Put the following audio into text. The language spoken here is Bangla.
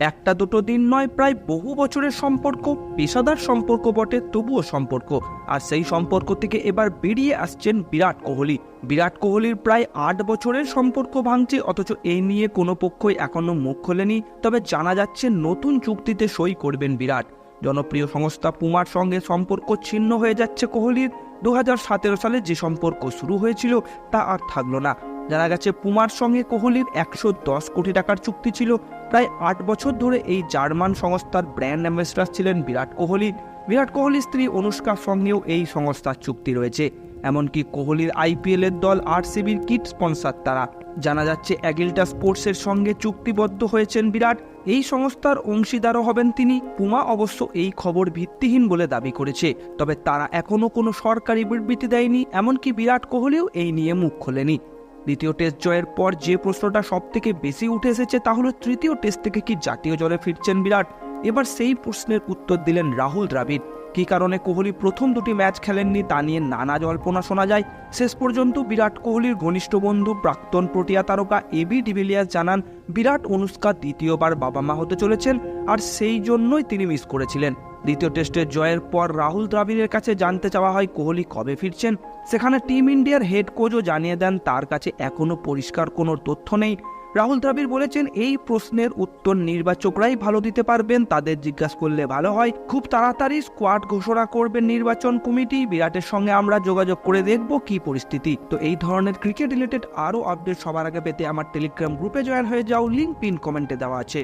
একটা দুটো দিন নয়, প্রায় বহু বছরের সম্পর্ক, পেশাদার সম্পর্ক বটে, তবুও সম্পর্ক। আর সেই সম্পর্ক থেকে এবার বেরিয়ে আসছেন বিরাট কোহলি। বিরাট কোহলির প্রায় আট বছরের সম্পর্ক ভাঙছে, অথচ এই নিয়ে কোনো পক্ষই এখনও মুখ খোলেনি। তবে জানা যাচ্ছে নতুন চুক্তিতে সই করবেন বিরাট। জনপ্রিয় সংস্থা পুমার সঙ্গে সম্পর্ক ছিন্ন হয়ে যাচ্ছে কোহলির। দু সালে যে সম্পর্ক শুরু হয়েছিল তা আর থাকল না। জানা গেছে পুমার সঙ্গে কোহলির একশো দশ কোটি টাকার চুক্তি ছিল। প্রায় আট বছর ধরে এই জার্মান সংস্থার ব্র্যান্ড অ্যাম্বাসেডার ছিলেন বিরাট কোহলি। বিরাট কোহলির স্ত্রী অনুষ্কার সঙ্গেও এই সংস্থার চুক্তি রয়েছে। এমনকি কোহলির আইপিএল এর দল আরসিবির কিট স্পন্সার তারা। জানা যাচ্ছে, অ্যাগিল্টা স্পোর্টসের সঙ্গে চুক্তিবদ্ধ হয়েছেন বিরাট। এই সংস্থার অংশীদারও হবেন তিনি। পুমা অবশ্য এই খবর ভিত্তিহীন বলে দাবি করেছে। তবে তারা এখনও কোনো সরকারি বিবৃতি দেয়নি, এমনকি বিরাট কোহলিও এই নিয়ে মুখ খোলেনি। দ্বিতীয় টেস্ট জয়ের পর যে প্রশ্নটা সব থেকে বেশি উঠে এসেছে তা হলো, তৃতীয় টেস্ট থেকে কি জাতীয় জলে ফিরছেন বিরাট? এবার সেই প্রশ্নের উত্তর দিলেন রাহুল দ্রাবিড়। কী কারণে কোহলি প্রথম দুটি ম্যাচ খেলেননি তা নিয়ে নানা জল্পনা শোনা যায়। শেষ পর্যন্ত বিরাট কোহলির ঘনিষ্ঠ বন্ধু প্রাক্তন প্রোটিয়া তারকা এবি ডিভিলিয়ার্স জানান, বিরাট অনুষ্কা দ্বিতীয়বার বাবা মা হতে চলেছেন আর সেই জন্যই তিনি মিস করেছিলেন। দ্বিতীয় টেস্টের জয়ের পর রাহুল দ্রাবিড়ের কাছে জানতে চাওয়া হয় কোহলি কবে ফিরছেন। সেখানে টিম ইন্ডিয়ার হেড কোচও জানিয়ে দেন, তার কাছে এখনও পরিষ্কার কোনো তথ্য নেই। রাহুল দ্রাবিড় বলেছেন, এই প্রশ্নের উত্তর নির্বাচকরাই ভালো দিতে পারবেন, তাদের জিজ্ঞাসা করলে ভালো হয়। খুব তাড়াতাড়ি স্কোয়াড ঘোষণা করবেন নির্বাচন কমিটি। বিরাটের সঙ্গে আমরা যোগাযোগ করে দেখব কি পরিস্থিতি। তো এই ধরনের ক্রিকেট রিলেটেড আরও আপডেট সবার আগে পেতে আমার টেলিগ্রাম গ্রুপে জয়েন হয়ে যাও লিঙ্ক পিন কমেন্টে দেওয়া আছে।